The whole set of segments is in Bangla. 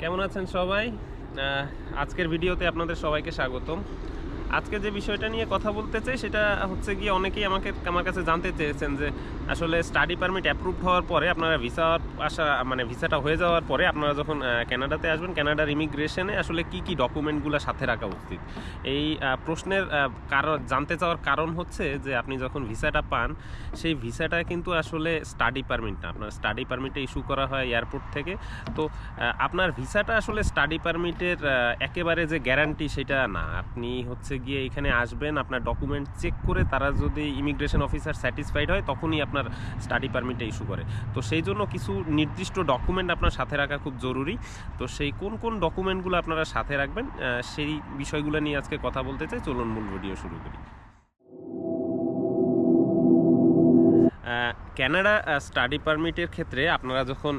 কেমন আছেন সবাই? আজকের ভিডিওতে আপনাদের সবাইকে স্বাগতম। আজকে যে বিষয়টা নিয়ে কথা বলতে চাই সেটা হচ্ছে গিয়ে অনেকেই আমাকে আমার কাছে জানতে চেয়েছেন যে আসলে স্টাডি পারমিট অ্যাপ্রুভ হওয়ার পরে আপনারা ভিসা আসা মানে ভিসাটা হয়ে যাওয়ার পরে আপনারা যখন আহ, কানাডাতে আসবেন কানাডার ইমিগ্রেশনে আসলে কি কি ডকুমেন্টগুলো সাথে রাখা উচিত? এই প্রশ্নের কারণ জানতে চাওয়ার কারণ হচ্ছে যে আপনি যখন ভিসাটা পান সেই ভিসাটা কিন্তু আসলে স্টাডি পারমিট না। আপনার স্টাডি পারমিটে ইস্যু করা হয় এয়ারপোর্ট থেকে। তো আপনার ভিসাটা আসলে স্টাডি পারমিটের একেবারে যে গ্যারান্টি সেটা না। আপনি হচ্ছে গিয়ে এখানে আসবেন, আপনার ডকুমেন্ট চেক করে তারা যদি ইমিগ্রেশন অফিসার স্যাটিসফাইড হয়, তখনই আপনার স্টাডি পারমিটটা ইস্যু করে। তো সেই জন্য কিছু নির্দিষ্ট ডকুমেন্ট আপনার সাথে রাখা খুব জরুরি। তো সেই কোন কোন ডকুমেন্টগুলো আপনারা সাথে রাখবেন সেই বিষয়গুলো নিয়ে আজকে কথা বলতে চাই। চলুন মূল ভিডিও শুরু করি। ক্যানাডা স্টাডি পারমিটের ক্ষেত্রে আপনারা যখন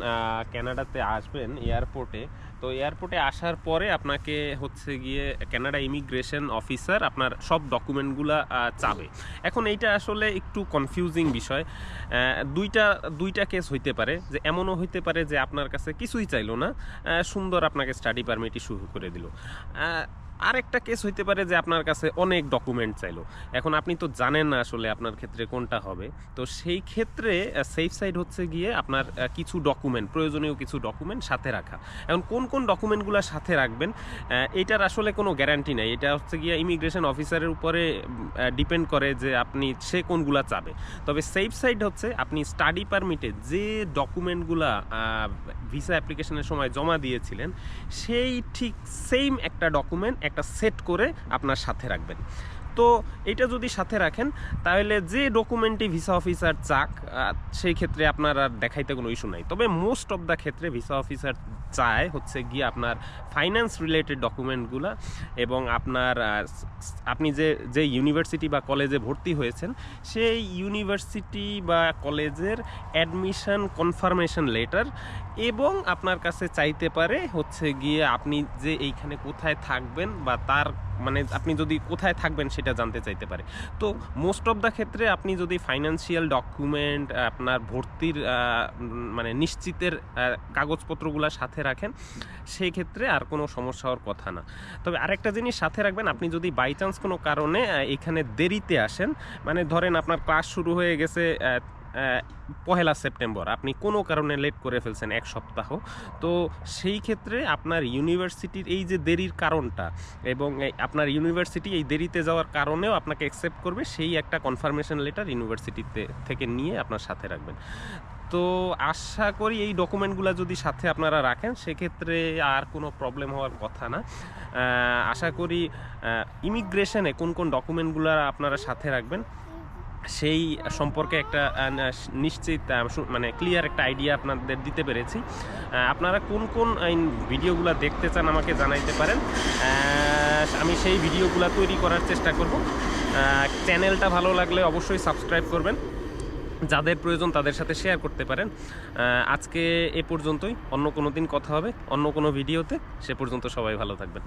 ক্যানাডাতে আসবেন এয়ারপোর্টে তো এয়ারপোর্টে আসার পরে আপনাকে হচ্ছে গিয়ে ক্যানাডা ইমিগ্রেশন অফিসার আপনার সব ডকুমেন্টগুলো চাবে। এখন এইটা আসলে একটু কনফিউজিং বিষয়। দুইটা দুইটা কেস হইতে পারে, যে এমনও হইতে পারে যে আপনার কাছে কিছুই চাইলো না সুন্দর আপনাকে স্টাডি পারমিট ইস্যু করে দিল। আরেকটা কেস হইতে পারে যে আপনার কাছে অনেক ডকুমেন্ট চাইলো। এখন আপনি তো জানেন না আসলে আপনার ক্ষেত্রে কোনটা হবে। তো সেই ক্ষেত্রে সেফ সাইড হচ্ছে গিয়ে আপনার কিছু ডকুমেন্ট প্রয়োজনীয় কিছু ডকুমেন্ট সাথে রাখা। এখন কোন কোন ডকুমেন্টগুলো সাথে রাখবেন এটার আসলে কোনো গ্যারান্টি নাই। এটা হচ্ছে গিয়ে ইমিগ্রেশন অফিসারের উপরে ডিপেন্ড করে যে আপনি সে কোনগুলা চাবে। তবে সেফ সাইড হচ্ছে আপনি স্টাডি পারমিটে যে ডকুমেন্টগুলা ভিসা অ্যাপ্লিকেশনের সময় জমা দিয়েছিলেন, সেই ঠিক সেম একটা ডকুমেন্ট একটা সেট করে আপনার সাথে রাখবেন। তো এটা যদি সাথে রাখেন, তাহলে যে ডকুমেন্টই ভিসা অফিসার চাক সেই ক্ষেত্রে আপনার আর দেখাইতে কোনো ইস্যু নাই। তবে মোস্ট অফ দ্য ক্ষেত্রে ভিসা অফিসার চায় হচ্ছে গিয়ে আপনার ফাইন্যান্স রিলেটেড ডকুমেন্টগুলো এবং আপনার আপনি যে যে ইউনিভার্সিটি বা কলেজে ভর্তি হয়েছেন, সেই ইউনিভার্সিটি বা কলেজের অ্যাডমিশন কনফার্মেশন লেটার এবং আপনার কাছে চাইতে পারে হচ্ছে গিয়ে আপনি যে এইখানে কোথায় থাকবেন বা তার মানে আপনি যদি কোথায় থাকবেন সেটা জানতে চাইতে পারে। তো মোস্ট অফ দ্য ক্ষেত্রে আপনি যদি ফাইন্যান্সিয়াল ডকুমেন্ট আপনার ভর্তির মানে নিশ্চিতের কাগজপত্রগুলো সাথে রাখেন সেই ক্ষেত্রে আর কোনো সমস্যা হওয়ার কথা না। তবে আরেকটা জিনিস সাথে রাখবেন, আপনি যদি বাই চান্স কোনো কারণে এখানে দেরিতে আসেন মানে ধরেন আপনার ক্লাস শুরু হয়ে গেছে পহেলা সেপ্টেম্বর। আপনি কোনো কারণে লেট করে ফেলছেন এক সপ্তাহ। তো সেই ক্ষেত্রে আপনার ইউনিভার্সিটির এই যে দেরির কারণটা এবং আপনার ইউনিভার্সিটি এই দেরিতে যাওয়ার কারণেও আপনাকে অ্যাকসেপ্ট করবে সেই একটা কনফার্মেশন লেটার ইউনিভার্সিটিতে থেকে নিয়ে আপনার সাথে রাখবেন। তো আশা করি এই ডকুমেন্টগুলো যদি সাথে আপনারা রাখেন, সেক্ষেত্রে আর কোনো প্রবলেম হওয়ার কথা না। আশা করি ইমিগ্রেশনে কোন কোন ডকুমেন্টগুলো আপনারা সাথে রাখবেন সেই সম্পর্কে একটা নিশ্চিত মানে ক্লিয়ার একটা আইডিয়া আপনাদের দিতে পেরেছি। আপনারা কোন কোন ভিডিওগুলো দেখতে চান আমাকে জানাইতে পারেন। আমি সেই ভিডিওগুলো তৈরি করার চেষ্টা করব। চ্যানেলটা ভালো লাগলে অবশ্যই সাবস্ক্রাইব করবেন। যাদের প্রয়োজন তাদের সাথে শেয়ার করতে পারেন। আজকে এ পর্যন্তই। অন্য কোনো দিন কথা হবে, অন্য কোনো ভিডিওতে সে পর্যন্ত সবাই ভালো থাকবেন।